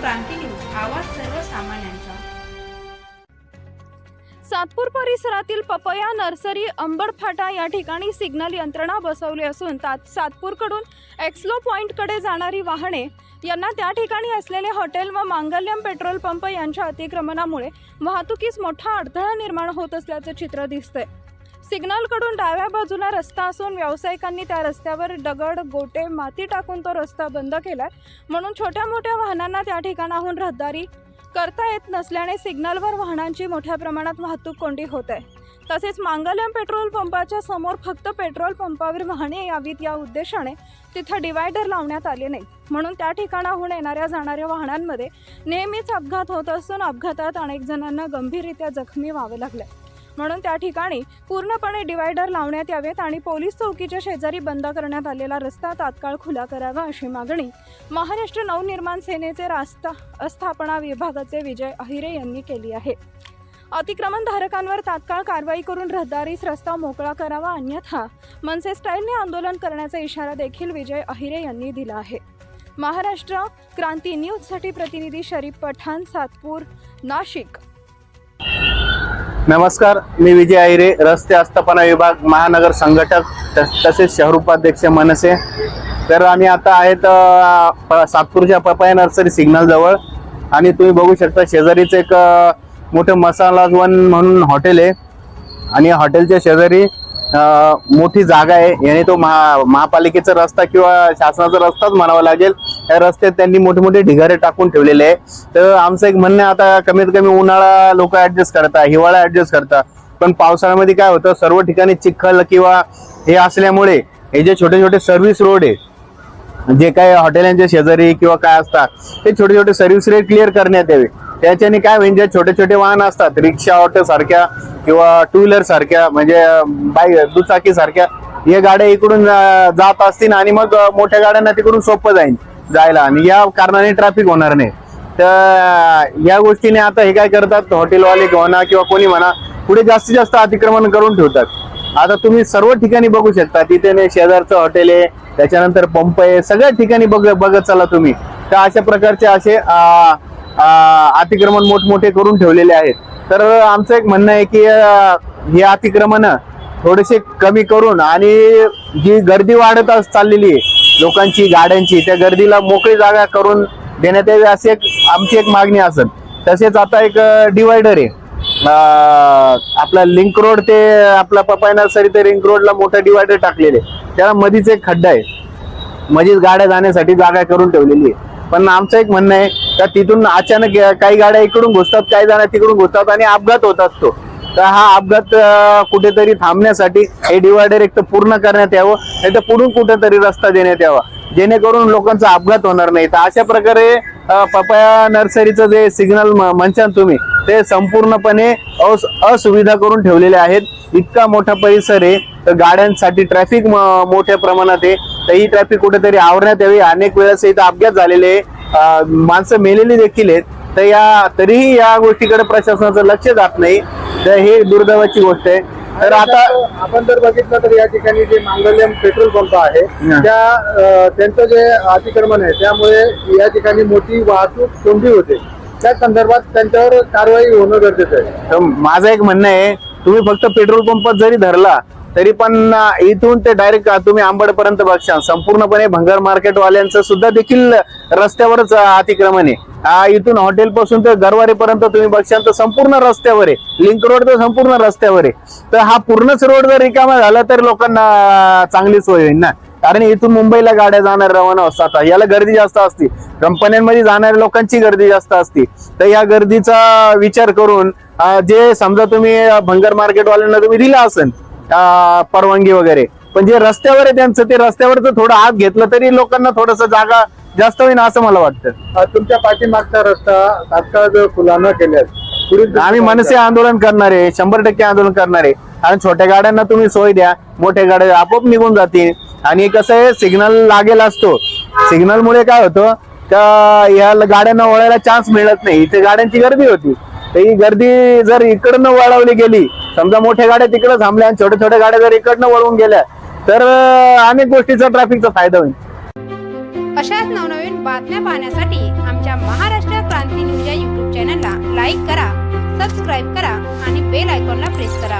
क्रांती news आवाज सर्वसामान्यांचा. सातपूर परिसरातील पपया नर्सरी अंबडफाटा या ठिकाणी सिग्नल यंत्रणा बसवली असून तात सातपूरकडून एक्सलो पॉईंटकडे जाणारी वाहने यांना त्या ठिकाणी असलेले हॉटेल व मांगल्यम पेट्रोल पंप यांच्या अतिक्रमणामुळे वाहतुकीस मोठा अडथळा निर्माण होत असल्याचं चित्र दिसतंय. सिग्नलकडून डाव्या बाजूला रस्ता असून व्यावसायिकांनी त्या रस्त्यावर दगड गोटे माती टाकून तो रस्ता बंद केलाय. म्हणून छोट्या मोठ्या वाहनांना त्या ठिकाणाहून रहदारी करता येत नसल्याने सिग्नलवर वाहनांची मोठ्या प्रमाणात वाहतूक कोंडी होत आहे. तसेच मांगल्यम पेट्रोल पंपाच्या समोर फक्त पेट्रोल पंपावर वाहने यावीत या उद्देशाने तिथं डिवायडर लावण्यात आले नाही. म्हणून त्या ठिकाणाहून येणाऱ्या जाणाऱ्या वाहनांमध्ये नेहमीच अपघात होत असून अपघातात अनेक जणांना गंभीररित्या जखमी व्हावं लागलं म्हणून त्या ठिकाणी पूर्णपणे डिवायडर लावण्यात यावेत आणि पोलीस चौकीच्या शेजारी बंद करण्यात आलेला रस्ता तात्काळ खुला करावा अशी मागणी महाराष्ट्र नवनिर्माण सेनेचे रास्ता अस्थापना विभागाचे विजय अहिरे यांनी केली आहे. अतिक्रमण धारकांवर तात्काळ कारवाई करून रहदारीस रस्ता मोकळा करावा अन्यथा मनसे स्टाईलने आंदोलन करण्याचा इशारा देखील विजय अहिरे यांनी दिला आहे. महाराष्ट्र क्रांती न्यूजसाठी प्रतिनिधी शरीफ पठाण सातपूर नाशिक. नमस्कार मी विजय आयरे रस्ते आस्थापना विभाग महानगर संघटक तसेच शहर उपाध्यक्ष मनसे. तर आम्ही आता आहेत प- सातपूरच्या पपाया नर्सरी सिग्नल जवळ. आणि तुम्ही बघू शकता शेजारीच एक मोठं मसाला वन म्हणून हॉटेल आहे. आणि या हॉटेलच्या शेजारी मोठी जागा आहे. याने तो महा महापालिकेचा रस्ता किंवा शासनाचा रस्ताच म्हणावा लागेल. या रस्त्यात त्यांनी मोठे मोठे ढिगारे टाकून ठेवलेले आहे. तर आमचं एक म्हणणं आता कमीत कमी उन्हाळा लोक ऍडजस्ट करतात हिवाळा ऍडजस्ट करतात पण पावसाळ्यामध्ये काय होतं सर्व ठिकाणी चिखल किंवा हे असल्यामुळे हे जे छोटे छोटे सर्व्हिस रोड आहे जे काय हॉटेलांच्या शेजारी किंवा काय असतात ते छोटे छोटे सर्व्हिस रेट क्लिअर करण्यात यावे. त्याच्याने काय होईल जे छोटे छोटे वाहन असतात रिक्षा ऑटो सारख्या किंवा टू व्हीलर सारख्या म्हणजे बाईक दुचाकी सारख्या या गाड्या इकडून जात असतील आणि मग मोठ्या गाड्यांना तिकडून सोपं जाईल जायला. आणि या कारणाने ट्रॅफिक होणार नाही. तर या गोष्टीने आता हे काय करतात हॉटेलवाले म्हणा किंवा कोणी म्हणा पुढे जास्तीत जास्त अतिक्रमण करून ठेवतात. आता तुम्ही सर्व ठिकाणी बघू शकता तिथे नाही शेजारचं हॉटेल आहे त्याच्यानंतर पंप आहे सगळ्या ठिकाणी बघ बघत चला तुम्ही. तर अशा प्रकारचे असे अतिक्रमण मोठमोठे करून ठेवलेले आहेत. तर आमचं एक म्हणणं आहे की हे अतिक्रमण थोडेसे कमी करून आणि जी गर्दी वाढत अस- चाललेली आहे लोकांची गाड्यांची त्या गर्दीला मोकळी जागा करून देण्यात यावी अशी एक आमची एक मागणी असेल. तसेच आता एक डिवायडर आहे. आपला लिंक रोड ते आपला पपाय नर्सरी ते रिंक रोडला मोठा डिवायडर टाकलेले त्याला मधीच एक खड्डा आहे. मधीच गाड्या जाण्यासाठी जागा करून ठेवलेली आहे. पण आमचं एक म्हणणं आहे तर तिथून अचानक काही गाड्या इकडून घुसतात काही जण तिकडून घुसतात आणि अपघात होत असतो. तर हा अपघात कुठेतरी थांबण्यासाठी हे डिवायडर एक तर पूर्ण करण्यात यावं नाही तर पुढून कुठेतरी रस्ता देण्यात यावा. जेणेकरून लोकांचा अपघात होणार नाही. तर अशा प्रकारे पपाया नर्सरीचं जे सिग्नल म्हणशाल तुम्ही ते संपूर्णपणे असुविधा करून ठेवलेले आहेत. इतका मोठा परिसर आहे. तर गाड्यांसाठी ट्रॅफिक मोठ्या प्रमाणात आहे. तर ही ट्रॅफिक कुठेतरी आवरण्यात यावी. अनेक वेळेस इथं अपघात झालेले आहे. माणसं मेलेली देखील आहेत. तर या तरीही या गोष्टीकडे प्रशासनाचं लक्ष जात नाही. तर हे दुर्दैवाची गोष्ट आहे. तर आता आपण जर बघितलं तर या ठिकाणी जे मांगल्यम पेट्रोल पंप आहे. त्या त्यांचं जे अतिक्रमण आहे त्यामुळे या ठिकाणी मोठी वाहतूक कोंडी होते. त्या संदर्भात त्यांच्यावर कारवाई होणं गरजेचं आहे. तर माझं एक म्हणणं आहे तुम्ही फक्त पेट्रोल पंपात जरी धरला तरी पण इथून ते डायरेक्ट तुम्ही आंबडपर्यंत बघशाल. संपूर्णपणे भंगार मार्केट वाल्यांचं सुद्धा देखील रस्त्यावरच अतिक्रमण आहे. इथून हॉटेल पासून तर गरवारीपर्यंत तुम्ही बघशाल तर संपूर्ण रस्त्यावर आहे. लिंक रोड तर संपूर्ण रस्त्यावर आहे. तर हा पूर्णच रोड जर रिकामा झाला तर लोकांना चांगली सोय होईल ना? कारण इथून मुंबईला गाड्या जाणार रवाना असतात. याला गर्दी जास्त असते. कंपन्यांमध्ये जाणाऱ्या लोकांची गर्दी जास्त असते. तर या गर्दीचा विचार करून जे समजा तुम्ही अं, भंगार मार्केटवाल्यांना तुम्ही दिला असेल परवानगी वगैरे. पण जे रस्त्यावर आहे त्यांचं ते रस्त्यावरचं थोडं आत घेतलं तरी लोकांना थोडस जागा जास्त होईल असं मला वाटतं. तुमच्या पाठीमागचा रस्ता तात्काळ जर खुला न केल्यास आम्ही मनसे आंदोलन करणार आहे शंभर टक्के आंदोलन करणार. आहे आणि छोट्या गाड्यांना तुम्ही सोय द्या मोठ्या गाड्या आपोआप निघून जातील. आणि कसं आहे सिग्नल लागेल असतो. सिग्नल मुळे काय होतं का या गाड्यांना वळायला चान्स मिळत नाही. इथे गाड्यांची गर्दी होती. तर ही गर्दी जर इकडनं वळवली गेली समजा मोठ्या गाड्या तिकडे थांबल्या आणि छोट्या छोट्या गाड्या जर इकडनं वळवून गेल्या तर अनेक गोष्टीचा ट्रॅफिकचा फायदा होईल. अशाच नवनवीन बातम्या पाहण्यासाठी आमच्या महाराष्ट्र क्रांती न्यूज या यूट्यूब चॅनलला लाईक करा सबस्क्राईब करा आणि बेल आयकॉनला प्रेस करा.